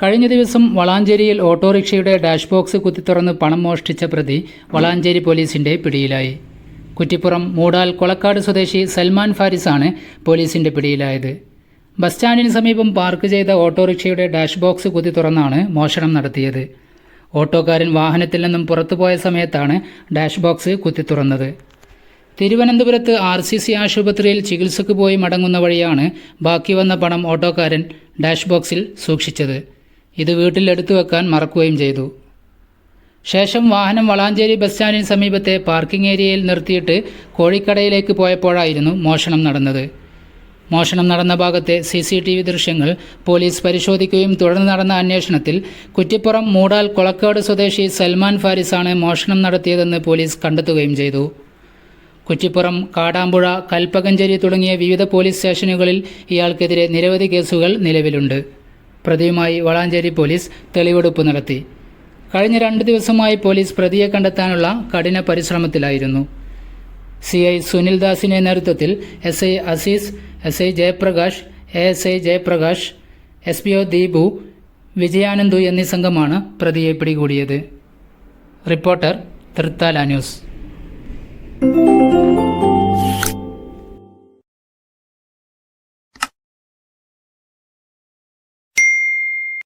കഴിഞ്ഞ ദിവസം വളാഞ്ചേരിയിൽ ഓട്ടോറിക്ഷയുടെ dash box കുത്തിത്തുറന്ന് പണം മോഷ്ടിച്ച പ്രതി വളാഞ്ചേരി പോലീസിന്റെ പിടിയിലായി. കുറ്റിപ്പുറം മൂടാൽ കൊളക്കാട് സ്വദേശി സൽമാൻ ഫാരിസാണ് പോലീസിന്റെ പിടിയിലായത്. ബസ് സ്റ്റാൻഡിന് സമീപം പാർക്ക് ചെയ്ത ഓട്ടോറിക്ഷയുടെ ഡാഷ് ബോക്സ് കുത്തി തുറന്നാണ് മോഷണം നടത്തിയത്. ഓട്ടോക്കാരൻ വാഹനത്തിൽ നിന്നും പുറത്തുപോയ സമയത്താണ് ഡാഷ് ബോക്സ് കുത്തി തുറന്നത് തിരുവനന്തപുരത്ത് ആർ സി സി ആശുപത്രിയിൽ ചികിത്സയ്ക്ക് പോയി മടങ്ങുന്ന വഴിയാണ് ബാക്കി വന്ന പണം ഓട്ടോക്കാരൻ ഡാഷ് ബോക്സിൽ സൂക്ഷിച്ചത്. ഇത് വീട്ടിൽ എടുത്തു വെക്കാൻ മറക്കുകയും ചെയ്തു. ശേഷം വാഹനം വളാഞ്ചേരി ബസ് സ്റ്റാൻഡിന് സമീപത്തെ പാർക്കിംഗ് ഏരിയയിൽ നിർത്തിയിട്ട് കോഴിക്കടയിലേക്ക് പോയപ്പോഴായിരുന്നു മോഷണം നടന്നത്. മോഷണം നടന്ന ഭാഗത്തെ സി സി ടി വി ദൃശ്യങ്ങൾ പോലീസ് പരിശോധിക്കുകയും തുടർന്ന് നടന്ന അന്വേഷണത്തിൽ കുറ്റിപ്പുറം മൂടാൽ കൊളക്കാട് സ്വദേശി സൽമാൻ ഫാരിസാണ് മോഷണം നടത്തിയതെന്ന് പോലീസ് കണ്ടെത്തുകയും ചെയ്തു. കുറ്റിപ്പുറം കാടാമ്പുഴ കൽപ്പകഞ്ചേരി തുടങ്ങിയ വിവിധ പോലീസ് സ്റ്റേഷനുകളിൽ ഇയാൾക്കെതിരെ നിരവധി കേസുകൾ നിലവിലുണ്ട്. പ്രതിയുമായി വളാഞ്ചേരി പോലീസ് തെളിവെടുപ്പ് നടത്തി. കഴിഞ്ഞ രണ്ട് ദിവസമായി പോലീസ് പ്രതിയെ കണ്ടെത്താനുള്ള കഠിന പരിശ്രമത്തിലായിരുന്നു. സി ഐ സുനിൽ ദാസിന്റെ നേതൃത്വത്തിൽ S I Azeez S I Jayaprakash A S I Jayaprakash S P O Deepu Vijayanandu എന്നീ സംഘമാണ് പ്രതിയെ പിടികൂടിയത്. Reporter Thrithala news.